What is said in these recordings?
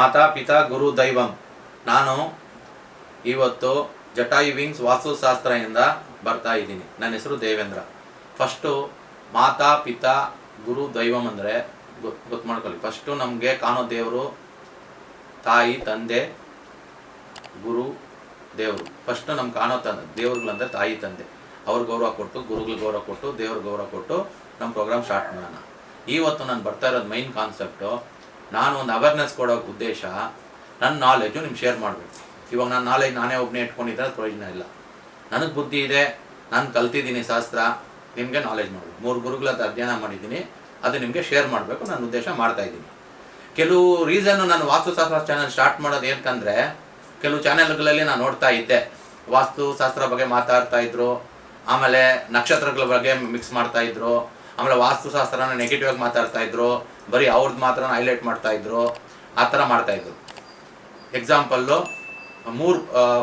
ಮಾತಾ ಪಿತಾ ಗುರು ದೈವಂ. ನಾನು ಇವತ್ತು ಜಟಾಯು ವಿಂಗ್ಸ್ ವಾಸ್ತುಶಾಸ್ತ್ರದಿಂದ ಬರ್ತಾ ಇದ್ದೀನಿ. ನನ್ನ ಹೆಸರು ದೇವೇಂದ್ರ. ಫಸ್ಟು ಮಾತಾ ಪಿತಾ ಗುರು ದೈವಂ ಅಂದರೆ ಗೊತ್ತು ಮಾಡ್ಕೊಳ್ಳಿ. ಫಸ್ಟು ನಮಗೆ ಕಾಣೋ ದೇವರು ತಾಯಿ, ತಂದೆ, ಗುರು, ದೇವರು. ಫಸ್ಟು ನಮ್ಗೆ ಕಾಣೋ ತಂದೆ ದೇವ್ರುಗಳಂದ್ರೆ ತಾಯಿ, ತಂದೆ. ಅವ್ರ ಗೌರವ ಕೊಟ್ಟು, ಗುರುಗಳ ಗೌರವ ಕೊಟ್ಟು, ದೇವ್ರ ಗೌರವ ಕೊಟ್ಟು ನಮ್ಮ ಪ್ರೋಗ್ರಾಮ್ ಸ್ಟಾರ್ಟ್ ಮಾಡೋಣ. ಇವತ್ತು ನಾನು ಬರ್ತಾ ಇರೋದು ಮೈನ್ ಕಾನ್ಸೆಪ್ಟು ನಾನು ಒಂದು ಅವೇರ್ನೆಸ್ ಕೊಡೋಕೆ ಉದ್ದೇಶ ನನ್ನ ನಾಲೆಜು ನಿಮ್ಗೆ ಶೇರ್ ಮಾಡಬೇಕು. ಇವಾಗ ನಾನು ನಾಲೆಜ್ ನಾನೇ ಒಬ್ಬನೇ ಇಟ್ಕೊಂಡಿದ್ದರೆ ಅದು ಪ್ರಯೋಜನ ಇಲ್ಲ. ನನಗೆ ಬುದ್ಧಿ ಇದೆ, ನಾನು ಕಲ್ತಿದ್ದೀನಿ ಶಾಸ್ತ್ರ, ನಿಮಗೆ ನಾಲೆಜ್ ಮಾಡಬೇಕು. ಮೂರು ಗುರುಗಳ ಹತ್ರ ಅಧ್ಯಯನ ಮಾಡಿದ್ದೀನಿ, ಅದು ನಿಮಗೆ ಶೇರ್ ಮಾಡಬೇಕು ನನ್ನ ಉದ್ದೇಶ ಮಾಡ್ತಾ ಇದ್ದೀನಿ. ಕೆಲವು ರೀಸನ್ನು ನಾನು ವಾಸ್ತುಶಾಸ್ತ್ರ ಚಾನಲ್ ಸ್ಟಾರ್ಟ್ ಮಾಡೋದು ಏನಕ್ಕಂದರೆ ಕೆಲವು ಚಾನೆಲ್ಗಳಲ್ಲಿ ನಾನು ನೋಡ್ತಾ ಇದ್ದೆ. ವಾಸ್ತುಶಾಸ್ತ್ರ ಬಗ್ಗೆ ಮಾತಾಡ್ತಾ ಇದ್ರು, ಆಮೇಲೆ ನಕ್ಷತ್ರಗಳ ಬಗ್ಗೆ ಮಿಕ್ಸ್ ಮಾಡ್ತಾ ಇದ್ರು. ಆಮೇಲೆ ವಾಸ್ತುಶಾಸ್ತ್ರನ ನೆಗೆಟಿವ್ ಆಗಿ ಮಾತಾಡ್ತಾ ಇದ್ರು, ಬರೀ ಅವ್ರದ್ದು ಮಾತ್ರ ಹೈಲೈಟ್ ಮಾಡ್ತಾ ಇದ್ರು, ಆ ಥರ ಮಾಡ್ತಾ ಇದ್ರು. ಎಕ್ಸಾಂಪಲ್ಲು ಮೂರು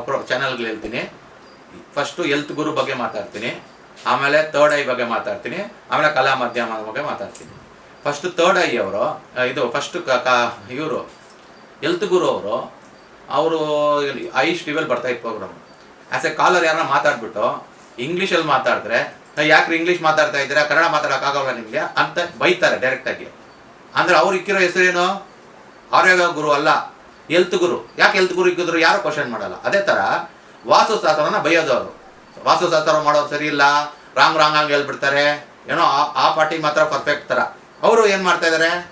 ಪ್ರೊ ಚಾನಲ್ಗಳು ಹೇಳ್ತೀನಿ. ಫಸ್ಟು ಎಲ್ತ್ ಗುರು ಬಗ್ಗೆ ಮಾತಾಡ್ತೀನಿ. ಆಮೇಲೆ ತರ್ಡ್ ಐ ಬಗ್ಗೆ ಮಾತಾಡ್ತೀನಿ. ಆಮೇಲೆ ಕಲಾ ಮಾಧ್ಯಮ ಬಗ್ಗೆ ಮಾತಾಡ್ತೀನಿ. ಫಸ್ಟ್ ತರ್ಡ್ ಐ ಅವರು ಇದು ಫಸ್ಟ್ ಕ ಇವರು ಎಲ್ತ್ ಗುರು ಅವರು ಅವರು ಐ ಟಿವಿಯಲ್ಲಿ ಬರ್ತಾ ಇತ್ತು ಪ್ರೋಗ್ರಾಮ್ ಆ್ಯಸ್ ಎ ಕಾಲರ್ ಯಾರನ್ನ ಮಾತಾಡ್ಬಿಟ್ಟು ಇಂಗ್ಲೀಷಲ್ಲಿ ಮಾತಾಡಿದ್ರೆ ಯಾಕ್ರಿ ಇಂಗ್ಲೀಷ್ ಮಾತಾಡ್ತಾ ಇದ್ದೀರಾ? ಕನ್ನಡ ಮಾತಾಡೋಕ್ಕಾಗಲ್ಲ ನಿಮಗೆ? ಅಂತ ಬೈತಾರೆ ಡೈರೆಕ್ಟಾಗಿ ಅಂದರೆ ಅವ್ರು ಇಕ್ಕಿರೋ ಹೆಸರೇನು? ಆರೋಗ್ಯ ಗುರು ಅಲ್ಲ. ಎಲ್ತ್ ಗುರು. ಯಾಕೆ ಎಲ್ತ್ ಗುರು ಇಕ್ಕಿದ್ರು? ಯಾರು ಕ್ವಶನ್ ಮಾಡಲ್ಲ. ಅದೇ ಥರ ವಾಸುಶಾಸ್ತ್ರನ ಬೈಯೋದು ಅವರು. ವಾಸ್ತುಶಾಸ್ತ್ರ ಮಾಡೋದು ಸರಿ ಇಲ್ಲ. ರಾಂಗ್ ರಾಂಗ್ ಹಂಗ್ ಹೇಳ್ಬಿಡ್ತಾರೆ. ಏನೋ ಆ- ಪಾರ್ಟಿ ಮಾತ್ರ ಪರ್ಫೆಕ್ಟ್ ಥರ ಅವರು ಏನು ಮಾಡ್ತಾ ಇದ್ದಾರೆ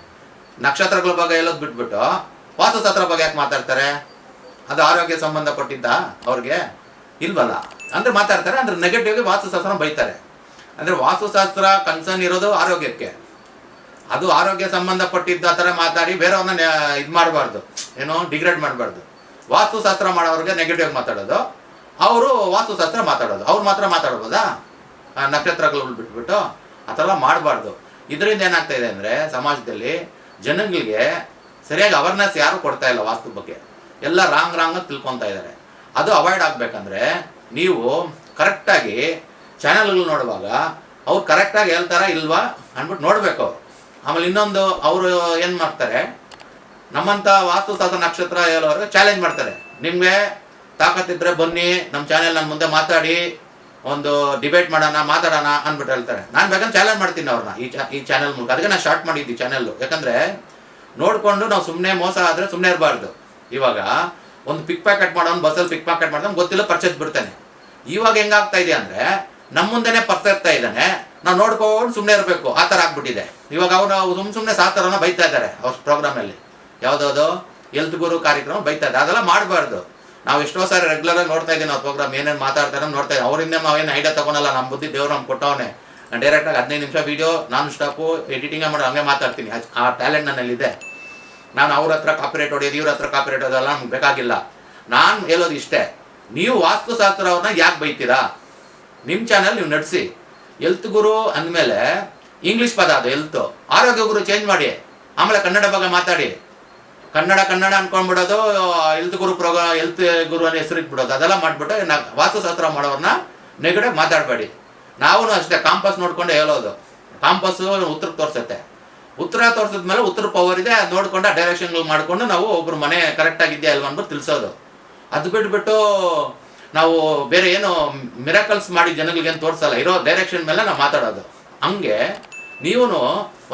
ನಕ್ಷತ್ರಗಳ ಬಗ್ಗೆ ಹೇಳೋದು ಬಿಟ್ಬಿಟ್ಟು ವಾಸ್ತುಶಾಸ್ತ್ರ ಬಗ್ಗೆ ಯಾಕೆ ಮಾತಾಡ್ತಾರೆ? ಅದು ಆರೋಗ್ಯ ಸಂಬಂಧ ಕೊಟ್ಟಿದ್ದ ಅವ್ರಿಗೆ? ಇಲ್ವಲ್ಲ. ಅಂದ್ರೆ ಮಾತಾಡ್ತಾರೆ, ಅಂದ್ರೆ ನೆಗೆಟಿವ್ಗೆ ವಾಸ್ತುಶಾಸ್ತ್ರ ಬೈತಾರೆ. ಅಂದ್ರೆ ವಾಸ್ತುಶಾಸ್ತ್ರ ಕನ್ಸರ್ನ್ ಇರೋದು ಆರೋಗ್ಯಕ್ಕೆ. ಅದು ಆರೋಗ್ಯ ಸಂಬಂಧಪಟ್ಟಿದ್ದ ಥರ ಮಾತಾಡಿ ಬೇರೆಯವ್ರನ್ನ ಇದು ಮಾಡಬಾರ್ದು. ಏನೋ ಡಿಗ್ರೇಡ್ ಮಾಡಬಾರ್ದು. ವಾಸ್ತುಶಾಸ್ತ್ರ ಮಾಡೋರಿಗೆ ನೆಗೆಟಿವ್ ಮಾತಾಡೋದು. ಅವರು ವಾಸ್ತುಶಾಸ್ತ್ರ ಮಾತಾಡೋದು. ಅವ್ರು ಮಾತ್ರ ಮಾತಾಡ್ಬೋದಾ? ನಕ್ಷತ್ರಗಳು ಬಿಟ್ಬಿಟ್ಟು. ಆ ಥರ ಮಾಡಬಾರ್ದು. ಇದರಿಂದ ಏನಾಗ್ತಾ ಇದೆ ಅಂದರೆ ಸಮಾಜದಲ್ಲಿ ಜನಗಳಿಗೆ ಸರಿಯಾಗಿ ಅವೇರ್ನೆಸ್ ಯಾರು ಕೊಡ್ತಾ ಇಲ್ಲ ವಾಸ್ತು ಬಗ್ಗೆ. ಎಲ್ಲ ರಾಂಗ್ ರಾಂಗ್ ತಿಳ್ಕೊತಾ ಇದ್ದಾರೆ ಅದು ಅವಾಯ್ಡ್ ಆಗಬೇಕಂದ್ರೆ ನೀವು ಕರೆಕ್ಟಾಗಿ ಚಾನಲ್ಗಳು ನೋಡುವಾಗ ಅವ್ರು ಕರೆಕ್ಟಾಗಿ ಹೇಳ್ತಾರ ಇಲ್ವಾ ಅಂದ್ಬಿಟ್ಟು ನೋಡಬೇಕು ಆಮೇಲೆ ಇನ್ನೊಂದು ಅವರು ಏನು ಮಾಡ್ತಾರೆ? ನಮ್ಮಂಥ ವಾಸ್ತುಶಾಸ್ತ್ರ ನಕ್ಷತ್ರ ಹೇಳೋರು ಚಾಲೆಂಜ್ ಮಾಡ್ತಾರೆ. ನಿಮಗೆ ತಾಕತ್ತಿದ್ರೆ ಬನ್ನಿ ನಮ್ಮ ಚಾನೆಲ್ ನನ್ನ ಮುಂದೆ ಮಾತಾಡಿ, ಒಂದು ಡಿಬೇಟ್ ಮಾಡೋಣ, ಮಾತಾಡೋಣ ಅಂದ್ಬಿಟ್ಟು ಹೇಳ್ತಾರೆ. ನಾನು ಬೇಕಂದ್ರೆ ಚಾಲೆಂಜ್ ಮಾಡ್ತೀನಿ ಅವ್ರನ್ನ ಈ ಚಾ ಈ ಚಾನೆಲ್ ಮೂಲಕ. ಅದಕ್ಕೆ ನಾನು ಸ್ಟಾರ್ಟ್ ಮಾಡಿದ್ದಿ ಚಾನೆಲ್ಲು ಯಾಕಂದರೆ ನೋಡಿಕೊಂಡು ನಾವು ಸುಮ್ಮನೆ ಮೋಸ ಆದರೆ ಸುಮ್ಮನೆ ಇರಬಾರ್ದು. ಇವಾಗ ಒಂದು ಪಿಕ್ ಪ್ಯಾಕೆಟ್ ಮಾಡೋನು ಬಸ್ಸಲ್ಲಿ ಪಿಕ್ ಪ್ಯಾಕೆಟ್ ಮಾಡ್ತಾನೆ ಗೊತ್ತಿಲ್ಲ ಪರ್ಚೇಸ್ ಬಿಡ್ತಾನೆ. ಇವಾಗ ಹೆಂಗಾಗ್ತಾ ಇದೆ ಅಂದರೆ ನಮ್ಮ ಮುಂದೆನೆ ಇರ್ತಾ ಇದ್ದಾನೆ. ನಾವು ನೋಡ್ಕೊಂಡು ಸುಮ್ಮನೆ ಇರಬೇಕು. ಆ ಥರ ಆಗ್ಬಿಟ್ಟಿದೆ. ಇವಾಗ ಅವ್ರು ಸುಮ್ಮ ಸುಮ್ಮನೆ ಸಾತರನ ಬೈತಾ ಇದ್ದಾರೆ ಅವ್ರ ಪ್ರೋಗ್ರಾಮಲ್ಲಿ. ಯಾವುದಾವುದು ಎಲ್ತ್ ಗುರು ಕಾರ್ಯಕ್ರಮ ಬೈತಾ ಇದ್ದಾರೆ. ಅದೆಲ್ಲ ಮಾಡಬಾರ್ದು. ನಾವು ಎಷ್ಟೋ ಸಾರಿ ರೆಗ್ಯುಲರ್ ಆಗಿ ನೋಡ್ತಾ ಇದ್ದೀವಿ ನಾವು ಪ್ರೋಗ್ರಾಮ್ ಏನೇನು ಮಾತಾಡ್ತಾರೆ ನೋಡ್ತಾ ಇದ್ದೀವಿ. ಅವರಿಂದ ನಾವೇನು ಐಡಿಯಾ ತಗೊಳಲ್ಲ. ನಮ್ಮ ಬುದ್ಧಿ ದೇವ್ರು ನಮ್ಗೆ ಕೊಟ್ಟವನೇ. ನಾನು ಡೈರೆಕ್ಟಾಗಿ ಹದಿನೈದು ನಿಮಿಷ ವೀಡಿಯೋ ನಾನು ಸ್ಟಾಪು ಎಡಿಟಿಂಗ್ ಮಾಡೋ ಹಂಗೆ ಮಾತಾಡ್ತೀನಿ. ಆ ಟ್ಯಾಲೆಂಟ್ ನನ್ನಲ್ಲಿದೆ. ನಾನು ಅವ್ರ ಹತ್ರ ಕಾಪಿರೇಟ್ ಹೊಡೆಯೋದು, ಇವ್ರ ಹತ್ರ ಕಾಪಿರೇಟ್ ಹೊಡೆಯೋದಲ್ಲ ನಮ್ಗೆ ಬೇಕಾಗಿಲ್ಲ. ನಾನು ಹೇಳೋದು ಇಷ್ಟೇ. ನೀವು ವಾಸ್ತುಶಾಸ್ತ್ರವನ್ನ ಯಾಕೆ ಬೈತೀರಾ? ನಿಮ್ಮ ಚಾನಲ್ ನೀವು ನಡೆಸಿ. ಎಲ್ತ್ ಗುರು ಅಂದಮೇಲೆ ಇಂಗ್ಲೀಷ್ ಪದ ಅದು ಎಲ್ತ್ ಆರೋಗ್ಯ ಗುರು ಚೇಂಜ್ ಮಾಡಿ. ಆಮೇಲೆ ಕನ್ನಡ ಬಗ್ಗೆ ಮಾತಾಡಿ. Kannada Kannada ಅನ್ಕೊಂಡ್ಬಿಡೋದು health Guru program health Guru ಅನ್ನೋ ಹೆಸರು ಇಟ್ಬಿಡೋದು. ಅದೆಲ್ಲ ಮಾಡಿಬಿಟ್ಟು ನಾ ವಾಸ್ತುಶಾಸ್ತ್ರ ಮಾಡೋರನ್ನ ನೆಗಡೆ ಮಾತಾಡಬೇಡಿ. ನಾವು ಅಷ್ಟೇ ಕಾಂಪಸ್ ನೋಡ್ಕೊಂಡು ಹೇಳೋದು. ಕಾಂಪಸ್ ಉತ್ತರ ತೋರಿಸುತ್ತೆ. ಉತ್ತರ ತೋರಿಸಿದ್ಮೇಲೆ ಉತ್ತರ ಪವರ್ ಇದೆ, ಅದು ನೋಡ್ಕೊಂಡು ಆ ಡೈರೆಕ್ಷನ್ಗಳು ಮಾಡ್ಕೊಂಡು ನಾವು ಒಬ್ರು ಮನೆ ಕರೆಕ್ಟ್ ಆಗಿದೆಯಾ ಅಲ್ವಾ ಅಂದ್ಬಿಟ್ಟು ತಿಳಿಸೋದು. ಅದು ಬಿಟ್ಬಿಟ್ಟು ನಾವು ಬೇರೆ ಏನು ಮಿರಾಕಲ್ಸ್ ಮಾಡಿ ಜನಗಳಿಗೆ ಏನು ತೋರಿಸಲ್ಲ, ಇರೋ ಡೈರೆಕ್ಷನ್ ಮೇಲೆ ನಾವು ಮಾತಾಡೋದು. ಹಂಗೆ ನೀವು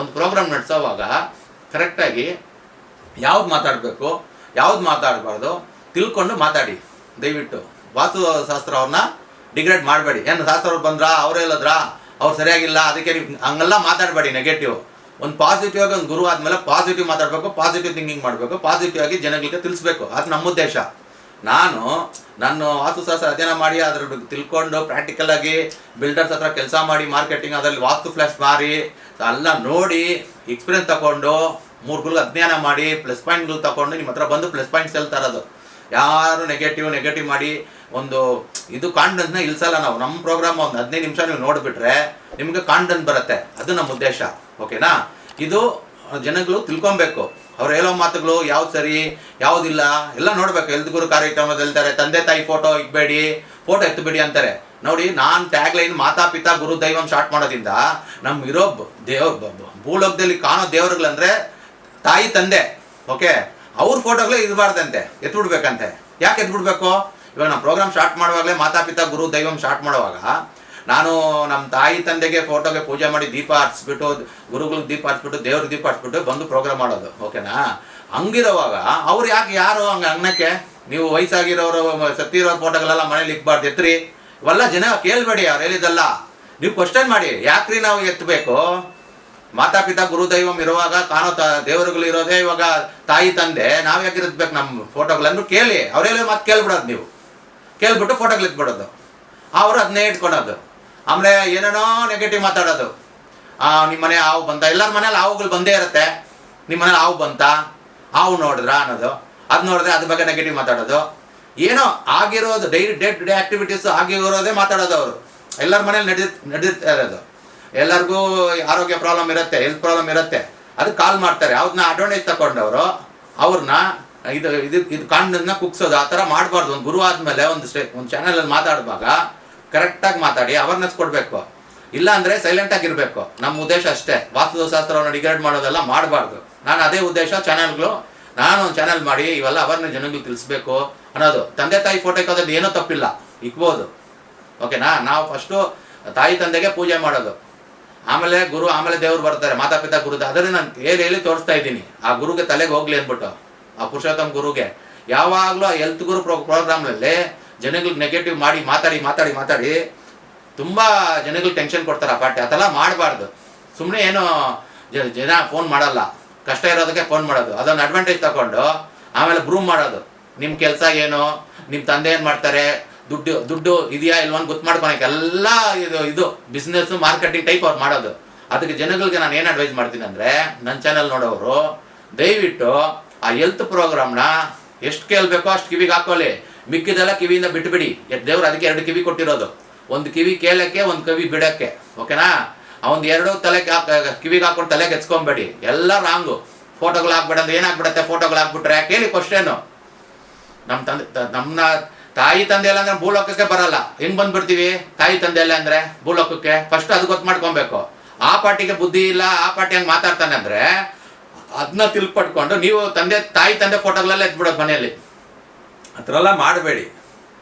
ಒಂದು ಪ್ರೋಗ್ರಾಮ್ ನಡೆಸೋವಾಗ ಕರೆಕ್ಟಾಗಿ ಯಾವ್ದು ಮಾತಾಡಬೇಕು, ಯಾವ್ದು ಮಾತಾಡಬಾರ್ದು ತಿಳ್ಕೊಂಡು ಮಾತಾಡಿ. ದಯವಿಟ್ಟು ವಾಸ್ತು ಶಾಸ್ತ್ರ ಅವ್ರನ್ನ ಡಿಗ್ರೇಡ್ ಮಾಡಬೇಡಿ. ಏನು ಶಾಸ್ತ್ರ ಅವ್ರು ಬಂದ್ರಾ, ಅವರೇ ಹೇಳಿದ್ರಾ ಅವ್ರು ಸರಿಯಾಗಿಲ್ಲ, ಅದಕ್ಕೆ ನೀವು ಹಂಗೆಲ್ಲ ಮಾತಾಡಬೇಡಿ ನೆಗೆಟಿವ್ ಒಂದು ಪಾಸಿಟಿವ್ ಆಗಿ ಒಂದು ಗುರು ಆದಮೇಲೆ ಪಾಸಿಟಿವ್ ಮಾತಾಡಬೇಕು ಪಾಸಿಟಿವ್ ಥಿಂಕಿಂಗ್ ಮಾಡಬೇಕು ಪಾಸಿಟಿವ್ ಆಗಿ ಜನಗಳಿಗೆ ತಿಳಿಸ್ಬೇಕು. ಅದು ನಮ್ಮ ಉದ್ದೇಶ. ನಾನು ನಾನು ವಾಸ್ತುಶಾಸ್ತ್ರ ಅಧ್ಯಯನ ಮಾಡಿ ಅದ್ರ ಬಗ್ಗೆ ತಿಳ್ಕೊಂಡು ಪ್ರಾಕ್ಟಿಕಲ್ ಆಗಿ ಬಿಲ್ಡರ್ಸ್ ಹತ್ರ ಕೆಲಸ ಮಾಡಿ ಮಾರ್ಕೆಟಿಂಗ್ ಅದರಲ್ಲಿ ವಾಸ್ತು ಫ್ಲಾಶ್ ಮಾರಿ ಎಲ್ಲ ನೋಡಿ ಎಕ್ಸ್ಪೀರಿಯನ್ಸ್ ತಗೊಂಡು ಮೂರು ಗುರು ಅಧ್ಯಯನ ಮಾಡಿ ಪ್ಲಸ್ ಪಾಯಿಂಟ್ಗಳು ತಗೊಂಡು ನಿಮ್ಮ ಹತ್ರ ಬಂದು ಪ್ಲಸ್ ಪಾಯಿಂಟ್ಸ್ ಎಲ್ಲ ತರೋದು. ಯಾರು ನೆಗೆಟಿವ್ ನೆಗೆಟಿವ್ ಮಾಡಿ ಒಂದು ಇದು ಕಾನ್ಫಿಡೆನ್ಸ್ನ ಇಲ್ಸಲ್ಲ ನಾವು. ನಮ್ಮ ಪ್ರೋಗ್ರಾಮ್ ಒಂದು ಹದಿನೈದು ನಿಮಿಷ ನೀವು ನೋಡಿಬಿಟ್ರೆ ನಿಮಗೆ ಕಾನ್ಫಿಡೆನ್ಸ್ ಬರುತ್ತೆ. ಅದು ನಮ್ಮ ಉದ್ದೇಶ. ಓಕೆನಾ ಇದು ಜನಗಳು ತಿಳ್ಕೊಬೇಕು. ಅವ್ರು ಹೇಳೋ ಮಾತುಗಳು ಯಾವ್ದು ಸರಿ ಯಾವುದಿಲ್ಲ ಎಲ್ಲ ನೋಡ್ಬೇಕು. ಎಲ್ದ ಗುರು ಕಾರ್ಯಕ್ರಮದಲ್ಲಿ ತಂದೆ ತಾಯಿ ಫೋಟೋ ಇಕ್ಬೇಡಿ ಫೋಟೋ ಎತ್ತಬೇಡಿ ಅಂತಾರೆ. ನೋಡಿ, ನಾನು ಟ್ಯಾಗ್ ಲೈನ್ ಮಾತಾ ಪಿತಾ ಗುರು ದೈವಂ ಸ್ಟಾರ್ಟ್ ಮಾಡೋದ್ರಿಂದ ನಮ್ಮ ಇರೋ ದೇವ್ ಭೂಲೋಕದಲ್ಲಿ ಕಾಣೋ ದೇವರುಗಳಂದ್ರೆ ತಾಯಿ, ತಂದೆ ಓಕೆ ಅವ್ರ ಫೋಟೋಗಳೇ ಇರಬಾರ್ದಂತೆ, ಎತ್ಬಿಡ್ಬೇಕಂತೆ. ಯಾಕೆ ಎತ್ಬಿಡ್ಬೇಕು? ಇವಾಗ ನಾವು ಪ್ರೋಗ್ರಾಮ್ ಸ್ಟಾರ್ಟ್ ಮಾಡುವಾಗಲೇ ಮಾತಾಪಿತ ಗುರು ದೈವಂ ಸ್ಟಾರ್ಟ್ ಮಾಡುವಾಗ ನಾನು ನಮ್ಮ ತಾಯಿ ತಂದೆಗೆ ಫೋಟೋಗೆ ಪೂಜೆ ಮಾಡಿ ದೀಪ ಹಚ್ಬಿಟ್ಟು, ಗುರುಗಳಿಗೆ ದೀಪ ಹಚ್ಬಿಟ್ಟು, ದೇವ್ರಿಗೆ ದೀಪ ಹಚ್ಬಿಟ್ಟು ಬಂದು ಪ್ರೋಗ್ರಾಮ್ ಮಾಡೋದು ಓಕೆನಾ ಹಂಗಿರೋವಾಗ ಅವ್ರು ಯಾಕೆ ಯಾರು ಹಂಗೆ ಅನ್ನಕ್ಕೆ ನೀವು ವಯಸ್ಸಾಗಿರೋರು ಸತ್ತಿರೋ ಫೋಟೋಗಳೆಲ್ಲ ಮನೇಲಿ ಇಕ್ಬಾರ್ದು ಎತ್ರಿ ಇವೆಲ್ಲ ಜನ ಕೇಳಬೇಡಿ, ಅವ್ರು ಹೇಳಿದಲ್ಲ ನೀವು ಕ್ವಶನ್ ಮಾಡಿ, ಯಾಕ್ರಿ ನಾವು ಎತ್ತಬೇಕು ಮಾತಾಪಿತಾ ಗುರುದೈವಂ ಇರುವಾಗ ಕಾಣೋ ದೇವರುಗಳು ಇರೋದೇ ಇವಾಗ ತಾಯಿ ತಂದೆ, ನಾವು ಯಾಕೆ ಇರ್ಬೇಕು ನಮ್ಮ ಫೋಟೋಗಳನ್ನು ಕೇಳಿ. ಅವರೆಲ್ಲ ಮತ್ತೆ ಕೇಳ್ಬಿಡೋದು ನೀವು. ಕೇಳ್ಬಿಟ್ಟು ಫೋಟೋಗಳು ಎತ್ಬಿಡೋದು. ಅವರು ಅದನ್ನೇ ಇಟ್ಕೊಳೋದು. ಆಮೇಲೆ ಏನೇನೋ ನೆಗೆಟಿವ್ ಮಾತಾಡೋದು. ನಿಮ್ಮ ಮನೆ ಹಾವು ಬಂತ. ಎಲ್ಲರ ಮನೇಲಿ ಹಾವುಗಳು ಬಂದೇ ಇರುತ್ತೆ. ನಿಮ್ಮ ಮನೇಲಿ ಹಾವು ಬಂತ? ಹಾವು ನೋಡಿದ್ರ ಅನ್ನೋದು. ಅದು ನೋಡಿದ್ರೆ ಅದ್ರ ಬಗ್ಗೆ ನೆಗೆಟಿವ್ ಮಾತಾಡೋದು. ಏನೋ ಆಗಿರೋದು daily day to day activities ಆಗಿರೋದೇ ಮಾತಾಡೋದು ಅವರು. ಎಲ್ಲರ ಮನೇಲಿ ನಡೆದ ನಡೀತಾ ಇರೋದು. ಎಲ್ಲರಿಗೂ ಆರೋಗ್ಯ ಪ್ರಾಬ್ಲಮ್ ಇರುತ್ತೆ ಹೆಲ್ತ್ ಪ್ರಾಬ್ಲಮ್ ಇರುತ್ತೆ. ಅದಕ್ಕೆ ಕಾಲ್ ಮಾಡ್ತಾರೆ. ಅವ್ರನ್ನ ಅಡ್ವಾಂಟೇಜ್ ತಗೊಂಡವರು ಅವ್ರನ್ನ ಇದು ಇದು ಇದು ಕಾಂಡನ್ನ ಕುಗ್ಸೋದು. ಆ ಥರ ಮಾಡಬಾರ್ದು. ಒಂದು ಗುರು ಆದಮೇಲೆ ಒಂದು ಸ್ಟೇ ಒಂದು ಚಾನಲಲ್ಲಿ ಮಾತಾಡುವಾಗ ಕರೆಕ್ಟಾಗಿ ಮಾತಾಡಿ ಅವೇರ್ನೆಸ್ ಕೊಡಬೇಕು. ಇಲ್ಲ ಅಂದರೆ ಸೈಲೆಂಟಾಗಿ ಇರಬೇಕು. ನಮ್ಮ ಉದ್ದೇಶ ಅಷ್ಟೇ. ವಾಸ್ತುಶಾಸ್ತ್ರವನ್ನು ಡಿಗ್ರೇಡ್ ಮಾಡೋದೆಲ್ಲ ಮಾಡಬಾರ್ದು. ನಾನು ಅದೇ ಉದ್ದೇಶ ಚಾನೆಲ್ಗಳು ನಾನು ಒಂದು ಚಾನೆಲ್ ಮಾಡಿ, ಇವೆಲ್ಲ ಅವೇರ್ನೆಸ್ ಜನಗಳಿಗೆ ತಿಳಿಸ್ಬೇಕು ಅನ್ನೋದು. ತಂದೆ ತಾಯಿ ಫೋಟೋ ಇಕ್ಕೋದ್ರಲ್ಲಿ ಏನೂ ತಪ್ಪಿಲ್ಲ. ಇಕ್ಬೋದು. ಓಕೆನಾ ನಾವು ಫಸ್ಟು ತಾಯಿ ತಂದೆಗೆ ಪೂಜೆ ಮಾಡೋದು. ಆಮೇಲೆ ಗುರು, ಆಮೇಲೆ ದೇವ್ರು ಬರ್ತಾರೆ ಮಾತಾಪಿತಾ ಗುರು. ಅದರಲ್ಲಿ ನಾನು ಹೇಳಿ ಹೇಳಿ ತೋರಿಸ್ತಾ ಇದ್ದೀನಿ. ಆ ಗುರುಗೆ ತಲೆಗೆ ಹೋಗ್ಲಿ ಅಂದ್ಬಿಟ್ಟು. ಆ ಪುರುಷೋತ್ತಮ ಗುರುಗೆ. ಯಾವಾಗಲೂ ಆ ಹೆಲ್ತ್ ಗುರು ಪ್ರೋ ಪ್ರೋಗ್ರಾಮ್ನಲ್ಲಿ ಜನಗಳಿಗೆ ನೆಗೆಟಿವ್ ಮಾಡಿ ಮಾತಾಡಿ ಮಾತಾಡಿ ಮಾತಾಡಿ ತುಂಬ ಜನಗಳಿಗೆ ಟೆನ್ಷನ್ ಕೊಡ್ತಾರೆ ಆ ಪಾರ್ಟಿ ಅದೆಲ್ಲ ಮಾಡಬಾರ್ದು. ಸುಮ್ಮನೆ ಏನು ಜನ ಫೋನ್ ಮಾಡಲ್ಲ. ಕಷ್ಟ ಇರೋದಕ್ಕೆ ಫೋನ್ ಮಾಡೋದು. ಅದೊಂದು ಅಡ್ವಾಂಟೇಜ್ ತಗೊಂಡು ಆಮೇಲೆ ಬ್ರೂಮ್ ಮಾಡೋದು. ನಿಮ್ಮ ಕೆಲಸ ಏನು? ನಿಮ್ಮ ತಂದೆ ಏನು ಮಾಡ್ತಾರೆ? ದುಡ್ಡು ದುಡ್ಡು ಇದೆಯಾ ಇಲ್ವನ್ ಗೊತ್ತು ಮಾಡ್ಕೊಳಕ್ಕೆ ಎಲ್ಲ ಇದು ಇದು ಬಿಸ್ನೆಸ್ ಮಾರ್ಕೆಟಿಂಗ್ ಟೈಪ್ ಅವ್ರು ಮಾಡೋದು. ಅದಕ್ಕೆ ಜನಗಳಿಗೆ ನಾನು ಏನು ಅಡ್ವೈಸ್ ಮಾಡ್ತೀನಿ ಅಂದರೆ ನನ್ನ ಚಾನಲ್ ನೋಡೋರು ದಯವಿಟ್ಟು ಆ ಹೆಲ್ತ್ ಪ್ರೋಗ್ರಾಮ್ನ ಎಷ್ಟು ಕೇಳಬೇಕೋ ಅಷ್ಟು ಕಿವಿಗೆ ಹಾಕೊಳ್ಳಿ. ಮಿಕ್ಕಿದೆಲ್ಲ ಕಿವಿಯಿಂದ ಬಿಟ್ಬಿಡಿ. ದೇವ್ರು ಅದಕ್ಕೆ ಎರಡು ಕಿವಿ ಕೊಟ್ಟಿರೋದು. ಒಂದು ಕಿವಿ ಕೇಳಕ್ಕೆ, ಒಂದು ಕಿವಿ ಬಿಡಕ್ಕೆ. ಓಕೆನಾ? ಅವನ್ ಎರಡು ಹಾಕ ಕಿವಿಗೆ ಹಾಕೊಂಡು ತಲೆಗೆ ಕೆಚ್ಕೊಂಬೇಡಿ ಎಲ್ಲ ರಾಂಗು ಫೋಟೋಗಳು ಹಾಕ್ಬೇಡ ಅಂದ್ರೆ ಏನಾಗ್ಬಿಡತ್ತೆ? ಫೋಟೋಗಳು ಹಾಕ್ಬಿಟ್ರೆ ಕೇಳಿ ಕ್ವಶನು ನಮ್ಮ ತಂದೆ ನಮ್ಮ ತಾಯಿ ತಂದೆ ಇಲ್ಲ ಅಂದ್ರೆ ಭೂಲೋಕಕ್ಕೆ ಬರಲ್ಲ. ಹೆಂಗ್ ಬಂದ್ಬಿಡ್ತೀವಿ? ತಾಯಿ ತಂದೆ ಇಲ್ಲ ಅಂದ್ರೆ ಭೂಲೋಕಕ್ಕೆ? ಫಸ್ಟ್ ಅದು ಗೊತ್ತು ಮಾಡ್ಕೊಬೇಕು. ಆ ಪಾರ್ಟಿಗೆ ಬುದ್ಧಿ ಇಲ್ಲ, ಆ ಪಾರ್ಟಿ ಹಂಗೆ ಮಾತಾಡ್ತಾನೆ ಅಂದ್ರೆ ಅದನ್ನ ತಿಳ್ಪಟ್ಕೊಂಡು ನೀವು ತಂದೆ, ತಾಯಿ ತಂದೆ ಫೋಟೋಗಳೆಲ್ಲ ಎತ್ಬಿಡೋದು ಮನೆಯಲ್ಲಿ. ಆ ಮಾಡಬೇಡಿ.